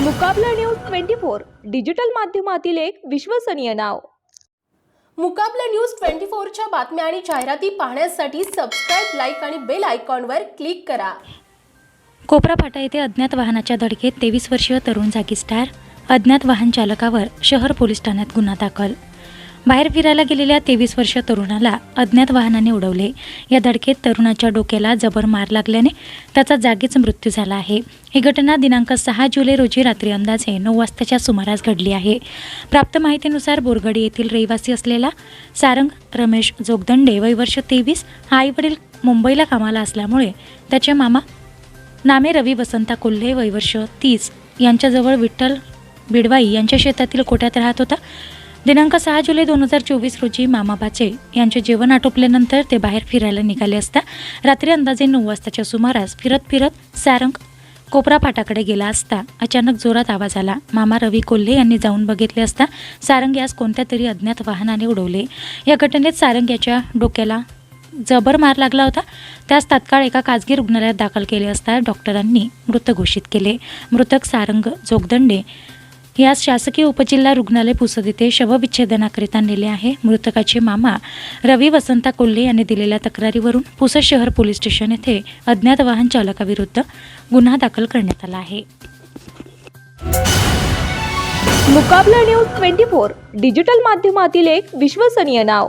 Mukabala news twenty four digital माध्यमातील एक विश्वसनीय नाव. मुकाबला न्यूज ट्वेंटी फोरच्या बातम्या आणि जाहिराती पाहण्यासाठी सबस्क्राईब लाईक आणि बेल आयकॉनवर क्लिक करा. कोपरा फाटा येथे अज्ञात वाहनाच्या धडकेत तेवीस वर्षीय तरुण जागीच ठार. अज्ञात वाहन चालकावर शहर पोलीस ठाण्यात गुन्हा दाखल. बाहेर फिरायला गेलेल्या तेवीस वर्ष तरुणाला अज्ञात वाहनाने उडवले. या धडकेत तरुणाच्या डोक्याला जबर मार लागल्याने त्याचा जागीच मृत्यू झाला आहे. ही घटना दिनांक सहा जुलै रोजी रात्री अंदाजे नऊ वाजताच्या सुमारास घडली आहे. प्राप्त माहितीनुसार बोरगडी येथील रहिवासी असलेला सारंग रमेश जोगदंडे वय वर्ष तेवीस हा आईवडील मुंबईला कामाला असल्यामुळे त्याचे मामा नामे रवी वसंता कोल्हे वयवर्ष तीस यांच्याजवळ विठ्ठल बिडवाई यांच्या शेतातील कोट्यात राहत होता. दिनांक सहा जुलै दोन हजार चोवीस रोजी मामाबाचे यांचे जेवण आटोपल्यानंतर ते बाहेर फिरायला निघाले असता रात्री अंदाजे नऊ वाजताच्या सुमारास फिरत फिरत सारंग कोपरा फाटाकडे गेला असता अचानक जोरात आवाज आला. मामा रवी कोल्हे यांनी जाऊन बघितले असता सारंग यास कोणत्या तरी अज्ञात वाहनाने उडवले. या घटनेत सारंग याच्या डोक्याला जबर मार लागला होता. त्यास तात्काळ एका खाजगी रुग्णालयात दाखल केले असता डॉक्टरांनी मृत घोषित केले. मृतक सारंग जोगदंडे यास शासकीय उपजिल्हा रुग्णालय पुसद येथे शवविच्छेदनाकरिता नेले आहे. मृतकाचे मामा रवी वसंता कोल्हे यांनी दिलेल्या तक्रारीवरून पुसद शहर पोलीस स्टेशन येथे अज्ञात वाहन चालकाविरुद्ध गुन्हा दाखल करण्यात आला आहे. Mukabala news twenty four digital माध्यमातील एक विश्वसनीय नाव.